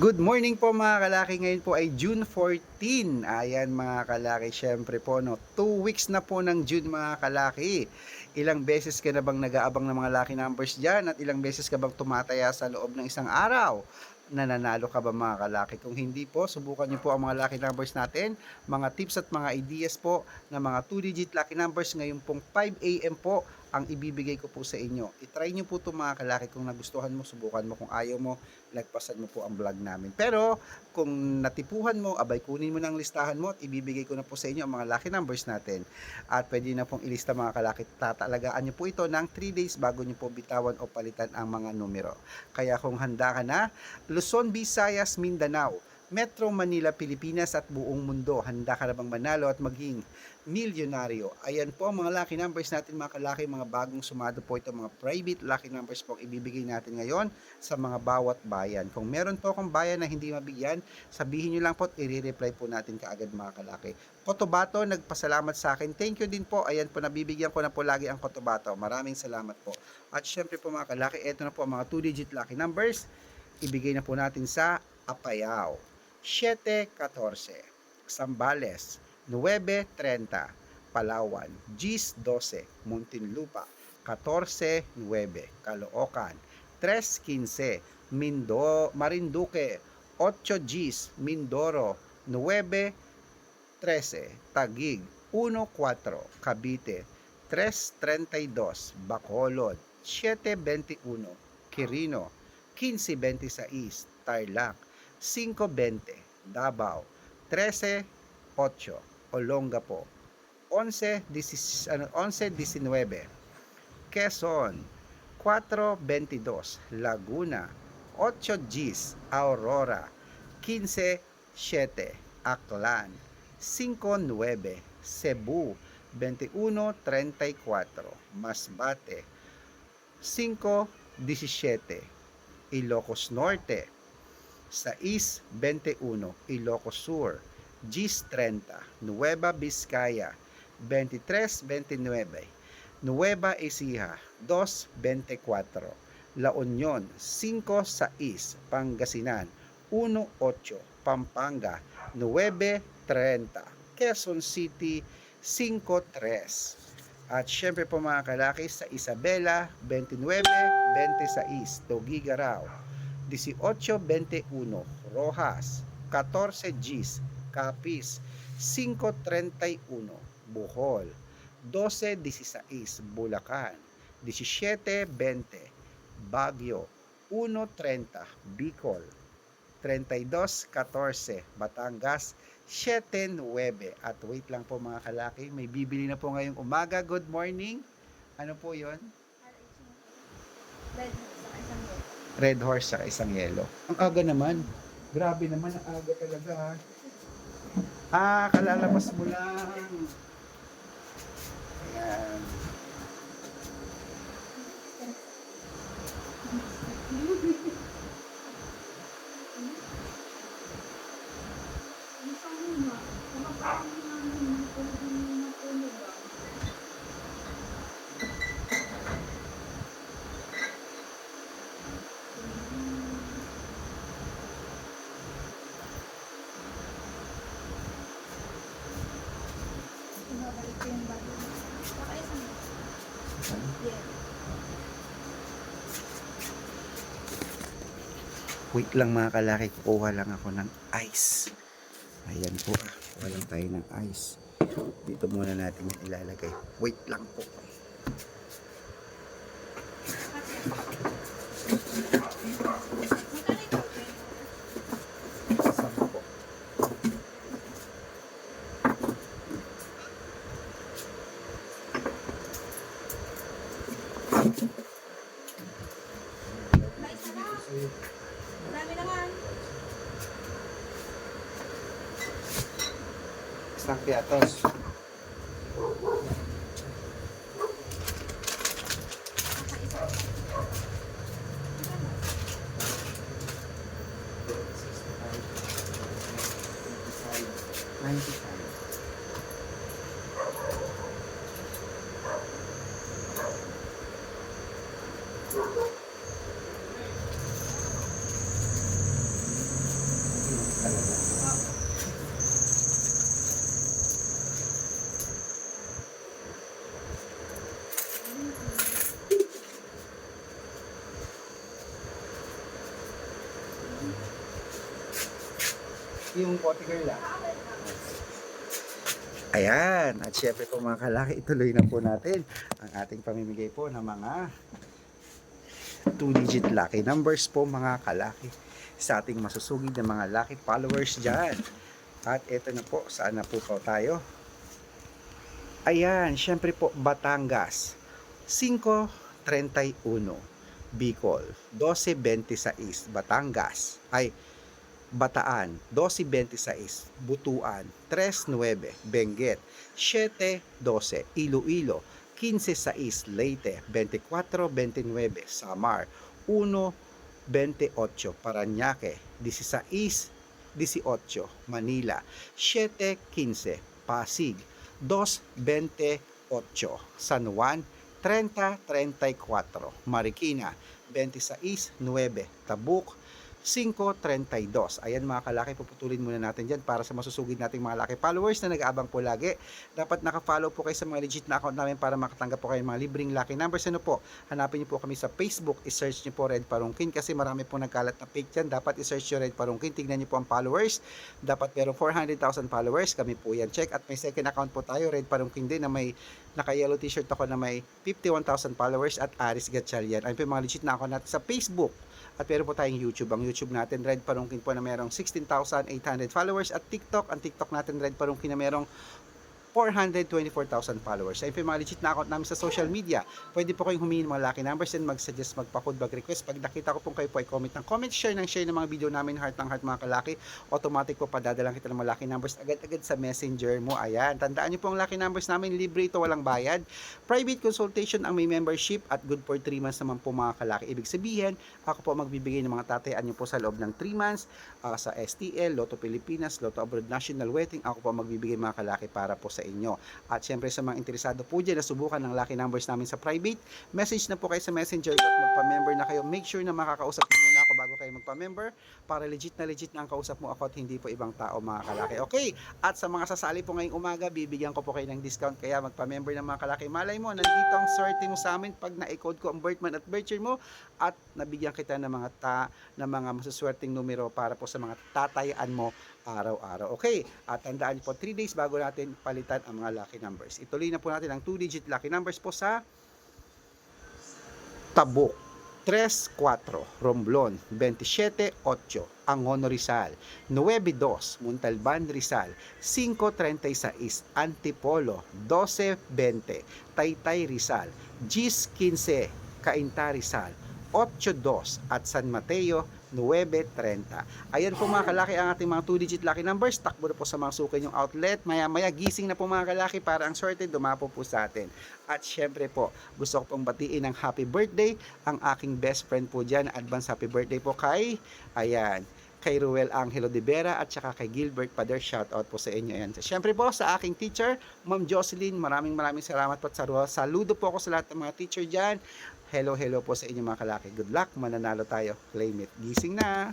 Good morning po mga kalaki. Ngayon po ay June 14. Ayan mga kalaki, syempre po no. Two weeks na po ng June mga kalaki. Ilang beses ka na bang nag-aabang ng mga lucky numbers dyan at ilang beses ka bang tumataya sa loob ng isang araw? Nananalo ka ba mga kalaki? Kung hindi po, subukan niyo po ang mga lucky numbers natin. Mga tips at mga ideas po na mga 2-digit lucky numbers ngayon pong 5 a.m. po ang ibibigay ko po sa inyo. I-try niyo po ito mga kalaki kung nagustuhan mo, subukan mo. Kung ayaw mo, lagpasan mo po ang vlog namin. Pero kung natipuhan mo, abay kunin mo ng listahan mo at ibibigay ko na po sa inyo ang mga lucky numbers natin. At pwede na pong ilista mga kalaki. Tatalagaan niyo po ito ng 3 days bago niyo po bitawan o palitan ang mga numero. Kaya kung handa ka na, Luzon, Visayas, Mindanao, Metro Manila, Pilipinas at buong mundo. Handa ka na bang manalo at maging milyonaryo? Ayan po ang mga lucky numbers natin mga kalaki, mga bagong sumado po ito, mga private lucky numbers po ibibigay natin ngayon sa mga bawat bayan. Kung meron po akong bayan na hindi mabigyan, sabihin nyo lang po at i-reply po natin kaagad mga kalaki. Kotobato, nagpasalamat sa akin. Thank you din po. Ayan po, nabibigyan ko na po lagi ang Kotobato. Maraming salamat po. At syempre po mga kalaki, ito na po ang mga 2-digit lucky numbers. Ibigay na po natin sa Apayao. 7-14. Sambales. 9.30 Palawan, Gis 12, Muntinlupa, 14.9 Caloocan, 3.15 Mindo, Marinduque, 8 Gis, Mindoro, 9.13 Tagig, 1.4 Cavite, 3.32 Bacolod, 7.21 Quirino, 15.26 Tarlac, 5.20 Davao, 13.8 Olongapo, 11, 10, ano, 11-19, Quezon, 4-22, Laguna, 8 Gs, Aurora, 15-7, Aklan, 5-9, Cebu, 21-34, Masbate, 5-17, Ilocos Norte, 6-21, Ilocos Sur, Gis 30, Nueva Vizcaya, 23-29, Nueva Ecija, 2-24, La Union, 5-6, Pangasinan, 1-8, Pampanga, 9-30, Quezon City, 5-3. At syempre po mga kalaki sa Isabela, 29-26, Tugigaraw, 18-21, Rojas, 14 Gs, Capiz, 5.31, Bohol, 12.16, Bulacan, 17.20, Baguio, 1.30, Bicol, 32.14, Batangas, 7.9. At wait lang po mga kalaki, may bibili na po ngayong umaga. Good morning. Ano po yon? Isang Red horse sa isang yellow. Ang aga naman. Grabe naman, ang aga talaga ha. Ah, kalalabas mo lang. Ayan. Bumabalik yung bago. Saka isang yeah. Wait lang mga kalaki, kukuha lang ako ng ice. Ayan po, ah. kuha lang tayo ng ice. Dito muna natin ilalagay. Wait lang po. Marami naman. Isang piatos. yung kote girl ah. Ayan, at syempre po mga kalaki, ituloy na po natin ang ating pamimigay po ng mga two-digit lucky numbers po mga kalaki sa ating masusugid na mga lucky followers dyan. At ito na po, saan na po tayo? Ayan, syempre po, Batangas. 5.31. Bicol. 12.26. Batangas. Ay, Bataan. 12.26. Butuan. 3.9. Benguet. 7.12. Iloilo. 15.6. Leyte. 24.29. Samar. 1.28. Paranaque. 16. 18. Manila. 7.15. Pasig. 2.28. San Juan, 30.34. Marikina, 26.9. Tabuk, 5.32. Ayan mga kalaki, puputulin muna natin dyan para sa masusugid nating mga laki followers na nag-aabang po lagi. Dapat naka-follow po kayo sa mga legit na account namin para makatanggap po kayo ng mga libreng lucky numbers. Ano po? Hanapin niyo po kami sa Facebook, i-search niyo po Red Parungkin kasi marami po nagkalat na fake dyan. Dapat i-search niyo Red Parungkin. Tignan niyo po ang followers. Dapat merong 400,000 followers. Kami po yan. Check. At may second account po tayo, Red Parungkin din na may naka-yellow t-shirt ako na may 51,000 followers at Aris Gatchalian. Ayun po yung mga legit na account natin sa Facebook. At meron po tayong YouTube. Ang YouTube natin, Red Parungkin po na merong 16,800 followers. At TikTok, ang TikTok natin, Red Parungkin na merong 424,000 followers. Ayun po yung na account namin sa social media. Pwede po kayong humingi ng mga lucky numbers and mag-suggest, magpa-code, mag-request. Pag nakita ko pong kayo po ay comment ng comment, share ng share ng mga video namin, heart ng heart mga kalaki. Automatic po padadalang kita ng mga lucky numbers agad-agad sa messenger mo. Ayan. Tandaan niyo po ang lucky numbers namin. Libre ito, walang bayad. Private consultation ang may membership at good for 3 months naman po mga kalaki. Ibig sabihin, ako po magbibigay ng mga tatayaan niyo po sa loob ng 3 months ah, sa STL, Lotto Pilipinas, Lotto Abroad National Wedding. Ako po magbibigay mga kalaki para po sa inyo. At syempre sa mga interesado po dyan na subukan ng lucky numbers namin sa private, message na po kayo sa messenger at magpa-member na kayo. Make sure na makakausap muna ako bago kayo magpa-member para legit na legit na ang kausap mo ako at hindi po ibang tao mga kalaki. Okay, at sa mga sasali po ngayong umaga, bibigyan ko po kayo ng discount kaya magpa-member ng mga kalaki. Malay mo, nandito ang swerte mo sa amin pag na-code ko ang birth month at birth year mo at nabigyan kita ng mga ta ng mga masuswerteng numero para po sa mga tatayaan mo araw-araw. Okay, at tandaan po 3 days bago natin palitan ang mga lucky numbers. Ituloy na po natin ang 2-digit lucky numbers po sa Tabuk 3-4, Romblon 27-8, Angono Rizal 9-2, Montalban Rizal. 5-36, Antipolo 12-20, Taytay Rizal. 10-15, Cainta Rizal 8-2 at San Mateo 9.30. Ayan po mga kalaki ang ating mga 2-digit lucky numbers. Takbo na po sa mga suki yung outlet. Maya-maya gising na po mga kalaki para ang sorted dumapo po sa atin. At syempre po, gusto ko pong batiin ng happy birthday ang aking best friend po dyan. Advance happy birthday po kay, ayan, kay Ruel Angelo de Vera at saka kay Gilbert Pader. Shout out po sa inyo. Ayan. Syempre po sa aking teacher, Ma'am Jocelyn, maraming maraming salamat po at saludo po ako sa lahat ng mga teacher dyan. Hello, hello po sa inyo mga kalaki. Good luck, mananalo tayo. Claim it. Gising na!